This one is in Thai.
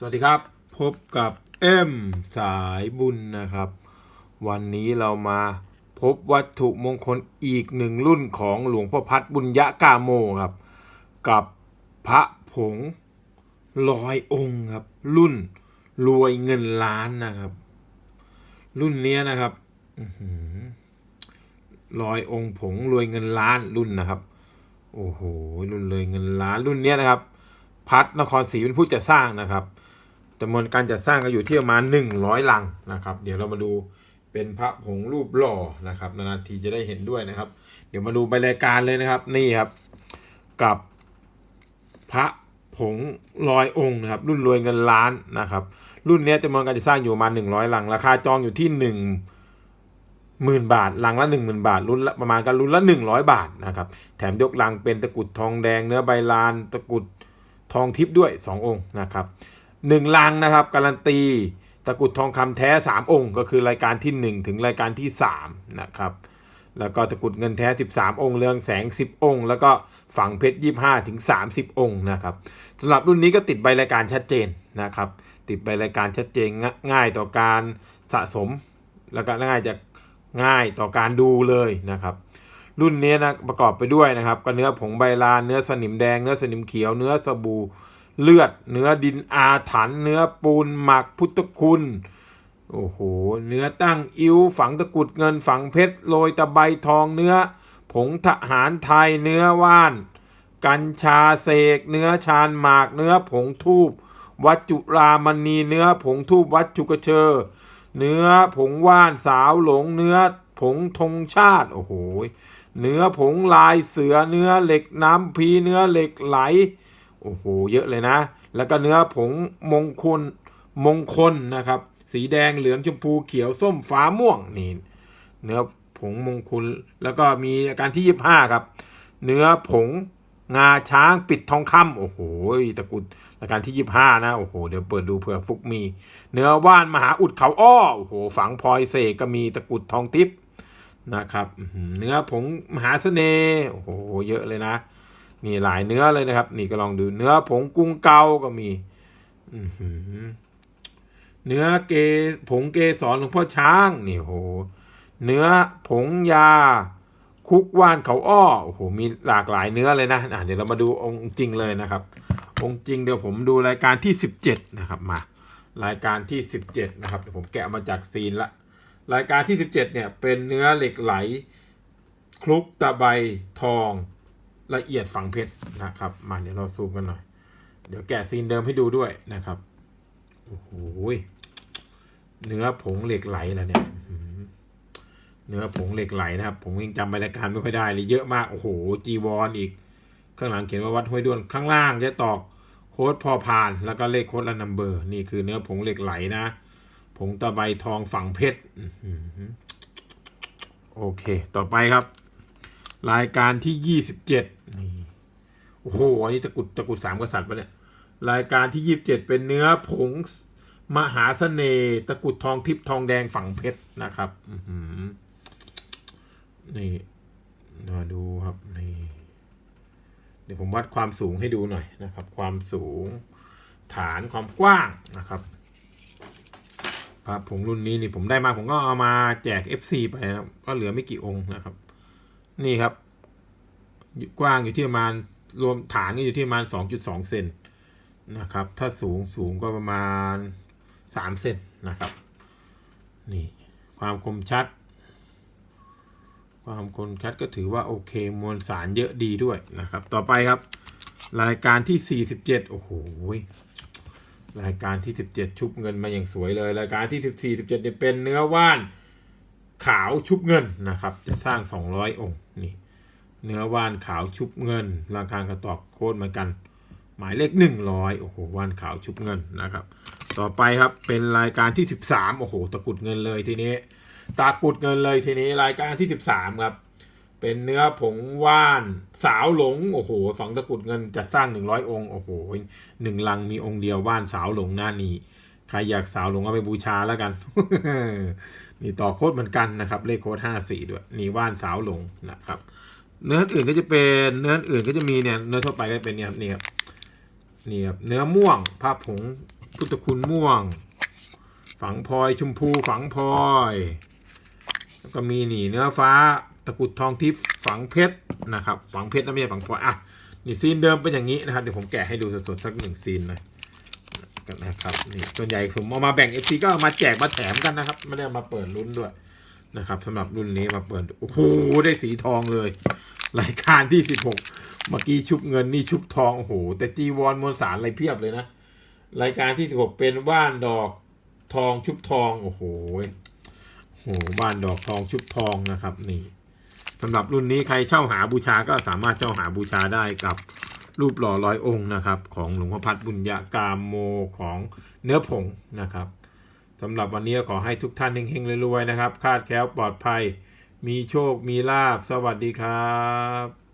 สวัสดีครับ พบกับเอ็มสายบุญนะครับ วันนี้เรามาพบวัตถุมงคลอีกหนึ่งรุ่นของหลวงพ่อพัดบุญยะกาโมครับ กับพระผงลอยองค์ครับ รุ่นรวยเงินล้านนะครับ รุ่นนี้นะครับลอยองค์ผงรวยเงินล้านรุ่นนะครับ โอ้โหรุ่นเลยเงินล้านรุ่นนี้นะครับ พัดนครศรีเป็นผู้จัดสร้างนะครับ จำนวนการจัดสร้างก็อยู่ที่ประมาณหนึ่งร้อยลังนะครับ เดี๋ยวเรามาดูเป็นพระผงรูปหล่อนะครับนานๆทีจะได้เห็นด้วยนะครับ เดี๋ยวมาดูใบรายการเลยนะครับนี่ครับกับพระผงลอยองค์นะครับรุ่นรวยเงินล้านนะครับ รุ่นนี้จำนวนการจัดสร้างอยู่ประมาณหนึ่งร้อยลัง ราคาจองอยู่ที่หนึ่งหมื่นบาท ลังละหนึ่งหมื่นบาท รุ่นละประมาณกันรุ่นละหนึ่งร้อยบาทนะครับแถมยกลังเป็นตะกุดทองแดงเนื้อใบลาน ตะกุดทองทิพย์ด้วยสององค์นะครับ หนึ่งลังนะครับ การันตีตะกรุดทองคำแท้สามองค์ ก็คือรายการที่หนึ่งถึงรายการที่สามนะครับ แล้วก็ตะกรุดเงินแท้ 13 องค์ เรืองแสง 10 องค์ แล้วก็ฝังเพชร 25 ถึง 30 องค์นะครับสำหรับรุ่นนี้ก็ติดใบรายการชัดเจนนะครับ ติดใบรายการชัดเจนง่ายต่อการสะสม แล้วก็ง่ายจะง่ายต่อการดูเลยนะครับ รุ่นนี้นะประกอบไปด้วยนะครับ ก็เนื้อผงใบลานเนื้อสนิมแดง เนื้อสนิมเขียว เนื้อสบู่ เลือด เนื้อดินอาถรรพ์เนื้อปูนหมักพุทธคุณโอ้โห เนื้อตั้งอิ้วฝังตะกุดเงินฝังเพชรโรยตะไบทองเนื้อ ผงทหารไทยเนื้อว่าน กัญชาเสก เนื้อชานหมากเนื้อผงทูบวัดจุรามณีเนื้อผงทูบวัดจุกเชอเนื้อผงว่านสาวหลงเนื้อผงธงชาติโอ้โห เนื้อผงลายเสือเนื้อเหล็กน้ำพีเนื้อเหล็กไหล โอ้โหเยอะเลยนะ แล้วก็เนื้อผงมงคลมงคลนะครับ สีแดงเหลืองชมพูเขียวส้มฟ้าม่วงนี่เนื้อผงมงคลแล้วก็มีอาการที่ยี่ห้าครับ เนื้อผงงาช้างปิดทองคำโอ้โหตะกุดอาการที่ยี่ห้านะ โอ้โห เดี๋ยวเปิดดูเผื่อฟุกมี เนื้อว่านมหาอุดเขาอ้อ โอ้โห ฝังพลอยเสกก็มีตะกุดทองทิพย์นะครับ เนื้อผงมหาเสน่ห์ โอ้โห เยอะเลยนะ มีหลายเนื้อเลยนะครับ นี่ก็ลองดูเนื้อผงกุ้งเกาก็มีเนื้อเกผงเกสรหลวงพ่อช้างนี่โหเนื้อผงยา คุกว่านเขาอ้อโอ้โหมีหลากหลายเนื้อเลยนะะเดี๋ยวเรามาดูองค์จริงเลยนะครับ องค์จริงเดี๋ยวผมดูรายการที่สิบเจ็ดนะครับมารายการที่สิบเจ็ดนะครับเดี๋ยวผมแกะมาจากซีนละรายการที่สิบเจ็ดเนี่ยเป็นเนื้อเหล็กไหล คลุกตะไบทอง ละเอียดฝังเพชรนะครับ มาเดี๋ยวเราซูมกันหน่อย เดี๋ยวแกะซีนเดิมให้ดูด้วยนะครับ โอ้โหเนื้อผงเหล็กไหลแล้วเนี่ยเนื้อผงเหล็กไหลนะครับ ผมยังจำรายการไม่ค่อยได้เลยเยอะมาก โอ้โห จีวรออีก ข้างหลังเขียนว่าวัดห้วยด้วน ข้างล่างจะตอกโค้ดพอพาน แล้วก็เลขโค้ดและนัมเบอร์ นี่คือเนื้อผงเหล็กไหลนะ ผงตะไบทองฝังเพชร โอเค ต่อไปครับ รายการที่ยี่สิบเจ็ด โอ้โห อันนี้ตะกุดตะกุดสามกษัตริย์ปะเนี่ย รายการที่ยี่สิบเจ็ดเป็นเนื้อผงมหาเสน่ห์ตะกุดทองทิพย์ทองแดงฝังเพชรนะครับนี่มาดูครับนี่เดี๋ยวผมวัดความสูงให้ดูหน่อยนะครับ ความสูงฐานความกว้างนะครับครับผมรุ่นนี้นี่ผมได้มาผมก็เอามาแจก FC ไปนะครับก็เหลือไม่กี่องค์นะครับ นี่ครับกว้างอยู่ที่ประมาณ รวมฐานก็อยู่ที่ประมาณ 2.2 เซนนะครับ ถ้าสูงสูงก็ประมาณ 3 เซนนะครับ นี่ ความคมชัด ความคมชัดก็ถือว่าโอเค มวลสารเยอะดีด้วยนะครับ ต่อไปครับ รายการที่ 47 โอ้โห รายการที่ 17 ชุบเงินมาอย่างสวยเลย รายการที่ 14 17เนี่ยเป็นเนื้อว่านขาวชุบเงินนะครับ จะสร้าง 200 องค์ นี่ เนื้อว่านขาวชุบเงิน ราคากระตอกโคตรเหมือนกัน หมายเลข 100 โอ้โหว่านขาวชุบเงินนะครับ ต่อไปครับเป็นรายการที่ 13 โอ้โห ตะกุดเงินเลยทีนี้ ตะกุดเงินเลยทีนี้รายการที่ 13 ครับ เป็นเนื้อผงว่านสาวหลง โอ้โหสองตะกุดเงินจะสร้าง 100 องค์ โอ้โหหนึ่งลังมีองค์เดียวว่านสาวหลงหน้านี้ใครอยากสาวหลงเอาไปบูชาแล้วกัน นี่ต่อโค้ดเหมือนกันนะครับ เลขโค้ดห้าสี่ด้วย นี่ว่านสาวหลงนะครับ เนื้ออื่นก็จะเป็นเนื้ออื่นก็จะมีเนี่ยเนื้อทั่วไปก็เป็นเนี่ยนี่ครับนี่ครับเนื้อม่วงผ้าผงพุทธคุณม่วง ฝังพลอยชมพูฝังพลอยแล้วก็มีนี่เนื้อฟ้าตะกุดทองทิพย์ฝังเพชรนะครับฝังเพชรนะไม่ใช่ฝังพลอยอะนี่ซีนเดิมเป็นอย่างนี้นะครับเดี๋ยวผมแกะให้ดูสดๆสักหนึ่งซีนเลยกันนะครับนี่ส่วนใหญ่ผมเอามาแบ่ง FC ก็เอามาแจกมาแถมกันนะครับ ไม่ได้เอามาเปิดลุ้นด้วย นะครับสำหรับรุ่นนี้มาเปิดโอ้โหได้สีทองเลย รายการที่16เมื่อกี้ชุบเงินนี่ชุบทองโอ้โหแต่จีวรมวลสารอะไรเพียบเลยนะรายการที่16เป็นว่านดอกทองชุบทองโอ้โหโอ้โหบ้านดอกทองชุบทองนะครับ นี่สำหรับรุ่นนี้ใครเช่าหาบูชาก็สามารถเช่าหาบูชาได้กับรูปหล่อร้อยองค์นะครับ ของหลวงพ่อพัดบุญญากามโมของเนื้อผงนะครับ สำหรับวันนี้ขอให้ทุกท่านเฮงๆรวยๆนะครับ คาดแคล้วปลอดภัย มีโชค มีลาบ สวัสดีครับ